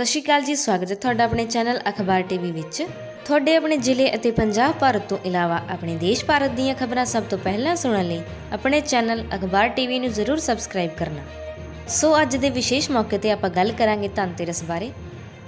ਸਤਿ ਸ਼੍ਰੀ ਅਕਾਲ ਜੀ, ਸਵਾਗਤ ਹੈ ਤੁਹਾਡਾ ਆਪਣੇ ਚੈਨਲ ਅਖਬਾਰ ਟੀਵੀ ਵਿੱਚ। ਤੁਹਾਡੇ ਆਪਣੇ ਜ਼ਿਲ੍ਹੇ ਅਤੇ ਪੰਜਾਬ ਭਾਰਤ ਤੋਂ ਇਲਾਵਾ ਆਪਣੇ ਦੇਸ਼ ਭਾਰਤ ਦੀਆਂ ਖਬਰਾਂ ਸਭ ਤੋਂ ਪਹਿਲਾਂ ਸੁਣਨ ਲਈ ਆਪਣੇ ਚੈਨਲ ਅਖਬਾਰ ਟੀਵੀ ਨੂੰ ਜ਼ਰੂਰ ਸਬਸਕ੍ਰਾਈਬ ਕਰਨਾ। ਸੋ ਅੱਜ ਦੇ ਵਿਸ਼ੇਸ਼ ਮੌਕੇ ਤੇ ਆਪਾਂ ਗੱਲ ਕਰਾਂਗੇ ਧਨਤੇਰਸ ਬਾਰੇ,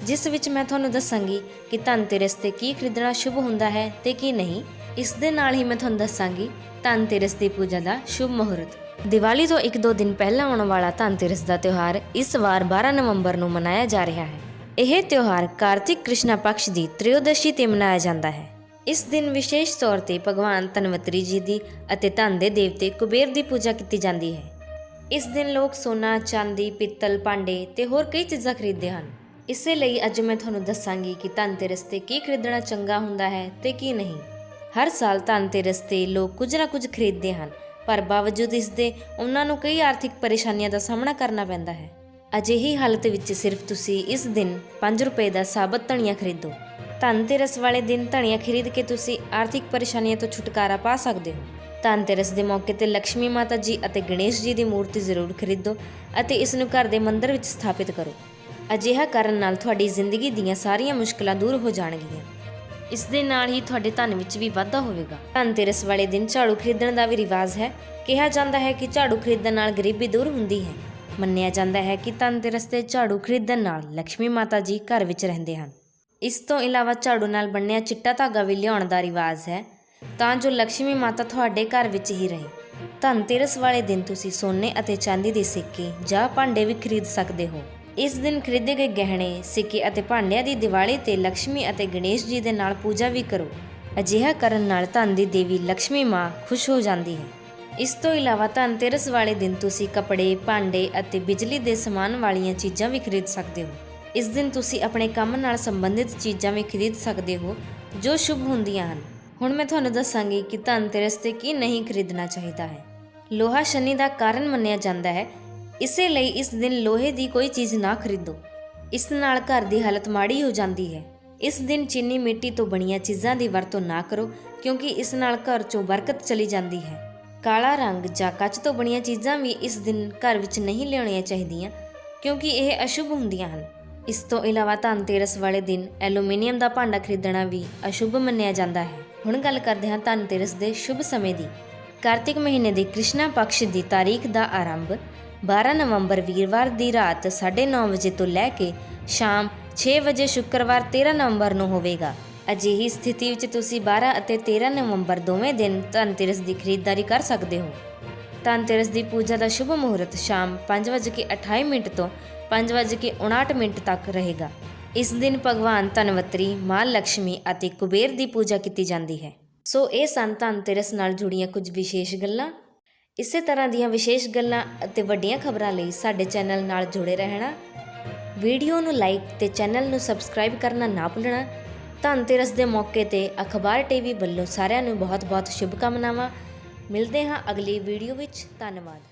ਜਿਸ ਵਿੱਚ ਮੈਂ ਤੁਹਾਨੂੰ ਦੱਸਾਂਗੀ ਕਿ ਧਨਤੇਰਸ ਤੇ ਕੀ ਖਰੀਦਣਾ ਸ਼ੁਭ ਹੁੰਦਾ ਹੈ ਤੇ ਕੀ ਨਹੀਂ। ਇਸ ਦੇ ਨਾਲ ਹੀ ਮੈਂ ਤੁਹਾਨੂੰ ਦੱਸਾਂਗੀ ਧਨਤੇਰਸ ਦੀ ਪੂਜਾ ਦਾ ਸ਼ੁਭ ਮੁਹੂਰਤ। ਦੀਵਾਲੀ ਤੋਂ ਇੱਕ ਦੋ ਦਿਨ ਪਹਿਲਾਂ ਆਉਣ ਵਾਲਾ ਧਨਤੇਰਸ ਦਾ ਤਿਉਹਾਰ ਇਸ ਵਾਰ 12 ਨਵੰਬਰ ਨੂੰ ਮਨਾਇਆ ਜਾ ਰਿਹਾ ਹੈ। ਇਹ ਤਿਉਹਾਰ ਕਾਰਤਿਕ ਕ੍ਰਿਸ਼ਨਾ ਪਕਸ਼ ਦੀ ਤ੍ਰਿਯੋਦਸ਼ੀ ਤੇ ਮਨਾਇਆ ਜਾਂਦਾ ਹੈ। ਇਸ ਦਿਨ ਵਿਸ਼ੇਸ਼ ਤੌਰ ਤੇ ਭਗਵਾਨ ਧਨਵੰਤਰੀ ਜੀ ਦੀ ਅਤੇ ਧਨ ਦੇ ਦੇਵਤੇ ਕੁਬੇਰ ਦੀ ਪੂਜਾ ਕੀਤੀ ਜਾਂਦੀ ਹੈ। ਇਸ ਦਿਨ ਲੋਕ ਸੋਨਾ, ਚਾਂਦੀ, ਪਿੱਤਲ, ਭਾਂਡੇ ਤੇ ਹੋਰ ਕਈ ਚੀਜ਼ਾਂ ਖਰੀਦਦੇ ਹਨ। ਇਸੇ ਲਈ ਅੱਜ ਮੈਂ ਤੁਹਾਨੂੰ ਦੱਸਾਂਗੀ ਕਿ ਧਨਤੇਰਸ ਤੇ ਕੀ ਖਰੀਦਣਾ ਚੰਗਾ ਹੁੰਦਾ ਹੈ ਤੇ ਕੀ ਨਹੀਂ। ਹਰ ਸਾਲ ਧਨਤੇਰਸ ਤੇ ਲੋਕ ਕੁਝ ਨਾ ਕੁਝ ਖਰੀਦਦੇ ਹਨ ਪਰ ਬਾਵਜੂਦ ਇਸ ਦੇ ਉਹਨਾਂ ਨੂੰ ਕਈ ਆਰਥਿਕ ਪਰੇਸ਼ਾਨੀਆਂ ਦਾ ਸਾਹਮਣਾ ਕਰਨਾ ਪੈਂਦਾ ਹੈ। ਅਜਿਹੀ ਹਾਲਤ ਵਿੱਚ ਸਿਰਫ ਤੁਸੀਂ ਇਸ ਦਿਨ 5 ਰੁਪਏ ਦਾ ਸਾਬਤ ਧਨੀਆ ਖਰੀਦੋ। ਧਨਤੇਰਸ ਵਾਲੇ ਦਿਨ ਧਨੀਆ ਖਰੀਦ ਕੇ ਤੁਸੀਂ ਆਰਥਿਕ ਪਰੇਸ਼ਾਨੀਆਂ ਤੋਂ ਛੁਟਕਾਰਾ ਪਾ ਸਕਦੇ ਹੋ। ਧਨਤੇਰਸ ਦੇ ਮੌਕੇ ਤੇ ਲక్ష్ਮੀ ਮਾਤਾ ਜੀ ਅਤੇ ਗਣੇਸ਼ ਜੀ ਦੀ ਮੂਰਤੀ ਜ਼ਰੂਰ ਖਰੀਦੋ ਅਤੇ ਇਸ ਨੂੰ ਘਰ ਦੇ ਮੰਦਰ ਵਿੱਚ ਸਥਾਪਿਤ ਕਰੋ। ਅਜਿਹਾ ਕਰਨ ਨਾਲ ਤੁਹਾਡੀ ਜ਼ਿੰਦਗੀ ਦੀਆਂ ਸਾਰੀਆਂ ਮੁਸ਼ਕਲਾਂ ਦੂਰ ਹੋ ਜਾਣਗੀਆਂ। ਇਸ ਦੇ ਨਾਲ ਹੀ ਤੁਹਾਡੇ ਧਨ ਵਿੱਚ ਵੀ ਵਾਧਾ ਹੋਵੇਗਾ। ਧਨਤੇਰਸ ਵਾਲੇ ਦਿਨ ਝਾੜੂ ਖਰੀਦਣ ਦਾ ਵੀ ਰਿਵਾਜ ਹੈ। ਕਿਹਾ ਜਾਂਦਾ ਹੈ ਕਿ ਝਾੜੂ ਖਰੀਦਣ ਨਾਲ ਗਰੀਬੀ ਦੂਰ ਹੁੰਦੀ ਹੈ। ਮੰਨਿਆ ਜਾਂਦਾ ਹੈ ਕਿ ਤੰਦਰੁਸਤ ਤੇ ਝਾੜੂ ਖਰੀਦਣ ਨਾਲ ਲక్ష్ਮੀ ਮਾਤਾ ਜੀ ਘਰ ਵਿੱਚ ਰਹਿੰਦੇ ਹਨ। ਇਸ ਤੋਂ ਇਲਾਵਾ ਝਾੜੂ ਨਾਲ ਬੰਨਿਆ ਚਿੱਟਾ ਧਾਗਾ ਵੀ ਲਿਆਉਣ ਦਾ ਰਿਵਾਜ ਹੈ। ਤਾਂ ਜੋ ਲక్ష్ਮੀ ਮਾਤਾ ਤੁਹਾਡੇ ਘਰ ਵਿੱਚ ਹੀ ਰਹੇ। ਧਨ ਤੇਰਸ ਵਾਲੇ ਦਿਨ ਤੁਸੀਂ ਸੋਨੇ ਅਤੇ ਚਾਂਦੀ ਦੇ ਸਿੱਕੇ ਜਾਂ ਭਾਂਡੇ ਵੀ ਖਰੀਦ ਸਕਦੇ ਹੋ। ਇਸ ਦਿਨ ਖਰੀਦੇ ਗਏ ਗਹਿਣੇ, ਸਿੱਕੇ ਅਤੇ ਭਾਂਡਿਆਂ ਦੀ ਦੀਵਾਲੀ ਤੇ ਲక్ష్ਮੀ ਅਤੇ ਗਣੇਸ਼ ਜੀ ਦੇ ਨਾਲ ਪੂਜਾ ਵੀ ਕਰੋ। ਅਜਿਹਾ ਕਰਨ ਨਾਲ ਧਨ ਦੀ ਦੇਵੀ ਲక్ష్ਮੀ ਮਾਂ ਖੁਸ਼ ਹੋ ਜਾਂਦੀ ਹੈ। ਇਸ ਤੋਂ ਇਲਾਵਾ ਧਨਤੇਰਸ ਵਾਲੇ ਦਿਨ ਤੁਸੀਂ ਕੱਪੜੇ, ਭਾਂਡੇ ਅਤੇ ਬਿਜਲੀ ਦੇ ਸਮਾਨ ਵਾਲੀਆਂ ਚੀਜ਼ਾਂ ਵੀ ਖਰੀਦ ਸਕਦੇ ਹੋ। ਇਸ ਦਿਨ ਤੁਸੀਂ ਆਪਣੇ ਕੰਮ ਨਾਲ ਸੰਬੰਧਿਤ ਚੀਜ਼ਾਂ ਵੀ ਖਰੀਦ ਸਕਦੇ ਹੋ, ਜੋ ਸ਼ੁਭ ਹੁੰਦੀਆਂ ਹਨ। ਹੁਣ ਮੈਂ ਤੁਹਾਨੂੰ ਦੱਸਾਂਗੀ ਕਿ ਧਨਤੇਰਸ ਤੇ ਕੀ ਨਹੀਂ ਖਰੀਦਣਾ ਚਾਹੀਦਾ ਹੈ। ਲੋਹਾ ਸ਼ਨੀ ਦਾ ਕਾਰਨ ਮੰਨਿਆ ਜਾਂਦਾ ਹੈ। ਇਸੇ ਲਈ ਇਸ ਦਿਨ ਲੋਹੇ ਦੀ ਕੋਈ ਚੀਜ਼ ਨਾ ਖਰੀਦੋ। ਇਸ ਨਾਲ ਘਰ ਦੀ ਹਾਲਤ ਮਾੜੀ ਹੋ ਜਾਂਦੀ ਹੈ। ਇਸ ਦਿਨ ਚੀਨੀ ਮਿੱਟੀ ਤੋਂ ਬਣੀਆਂ ਚੀਜ਼ਾਂ ਦੀ ਵਰਤੋਂ ਨਾ ਕਰੋ, ਕਿਉਂਕਿ ਇਸ ਨਾਲ ਘਰ ਚੋਂ ਬਰਕਤ ਚਲੀ ਜਾਂਦੀ ਹੈ। ਕਾਲਾ ਰੰਗ ਜਾਂ ਕੱਚ ਤੋਂ ਬਣੀਆਂ ਚੀਜ਼ਾਂ ਵੀ ਇਸ ਦਿਨ ਘਰ ਵਿੱਚ ਨਹੀਂ ਲਿਆਉਣੀਆਂ ਚਾਹੀਦੀਆਂ, ਕਿਉਂਕਿ ਇਹ ਅਸ਼ੁਭ ਹੁੰਦੀਆਂ ਹਨ। ਇਸ ਤੋਂ ਇਲਾਵਾ ਧਨਤੇਰਸ ਵਾਲੇ ਦਿਨ ਐਲੂਮੀਨੀਅਮ ਦਾ ਭਾਂਡਾ ਖਰੀਦਣਾ ਵੀ ਅਸ਼ੁਭ ਮੰਨਿਆ ਜਾਂਦਾ ਹੈ। ਹੁਣ ਗੱਲ ਕਰਦੇ ਹਾਂ ਧਨਤੇਰਸ ਦੇ ਸ਼ੁਭ ਸਮੇਂ ਦੀ। ਕਾਰਤਿਕ ਮਹੀਨੇ ਦੀ ਕ੍ਰਿਸ਼ਨਾ ਪਕਸ਼ ਦੀ ਤਾਰੀਖ ਦਾ ਆਰੰਭ 12 ਨਵੰਬਰ ਵੀਰਵਾਰ ਦੀ ਰਾਤ 9:30 ਵਜੇ ਤੋਂ ਲੈ ਕੇ ਸ਼ਾਮ 6 ਵਜੇ ਸ਼ੁੱਕਰਵਾਰ 13 ਨਵੰਬਰ ਨੂੰ ਹੋਵੇਗਾ। ਅਜਿਹੀ ਸਥਿਤੀ ਵਿੱਚ ਤੁਸੀਂ 12 ਅਤੇ 13 ਨਵੰਬਰ ਦੋਵੇਂ ਦਿਨ ਧਨਤੇਰਸ ਦੀ ਖਰੀਦਦਾਰੀ ਕਰ ਸਕਦੇ ਹੋ। ਧਨਤੇਰਸ ਦੀ ਪੂਜਾ ਦਾ ਸ਼ੁਭ ਮੁਹੂਰਤ ਸ਼ਾਮ 5:28 ਮਿੰਟ ਤੋਂ 5:59 ਮਿੰਟ ਤੱਕ ਰਹੇਗਾ। ਇਸ ਦਿਨ ਭਗਵਾਨ ਧਨਵੰਤਰੀ, ਮਾਂ ਲక్ష్ਮੀ ਅਤੇ ਕੁਬੇਰ ਦੀ ਪੂਜਾ ਕੀਤੀ ਜਾਂਦੀ ਹੈ। ਸੋ ਇਹ ਸਨ ਧਨਤੇਰਸ ਨਾਲ ਜੁੜੀਆਂ ਕੁਝ ਵਿਸ਼ੇਸ਼ ਗੱਲਾਂ। ਇਸੇ ਤਰ੍ਹਾਂ ਦੀਆਂ ਵਿਸ਼ੇਸ਼ ਗੱਲਾਂ ਅਤੇ ਵੱਡੀਆਂ ਖਬਰਾਂ ਲਈ ਸਾਡੇ ਚੈਨਲ ਨਾਲ ਜੁੜੇ ਰਹਿਣਾ। ਵੀਡੀਓ ਨੂੰ ਲਾਈਕ ਤੇ ਚੈਨਲ ਨੂੰ ਸਬਸਕ੍ਰਾਈਬ ਕਰਨਾ ਨਾ ਭੁੱਲਣਾ। ਧਨਤੇਰਸ ਦੇ ਮੌਕੇ ਤੇ ਅਖਬਾਰ ਟੀਵੀ ਵੱਲੋਂ ਸਾਰਿਆਂ ਨੂੰ ਬਹੁਤ-ਬਹੁਤ ਸ਼ੁਭਕਾਮਨਾਵਾਂ। ਮਿਲਦੇ ਹਾਂ ਅਗਲੀ ਵੀਡੀਓ ਵਿੱਚ। ਧੰਨਵਾਦ।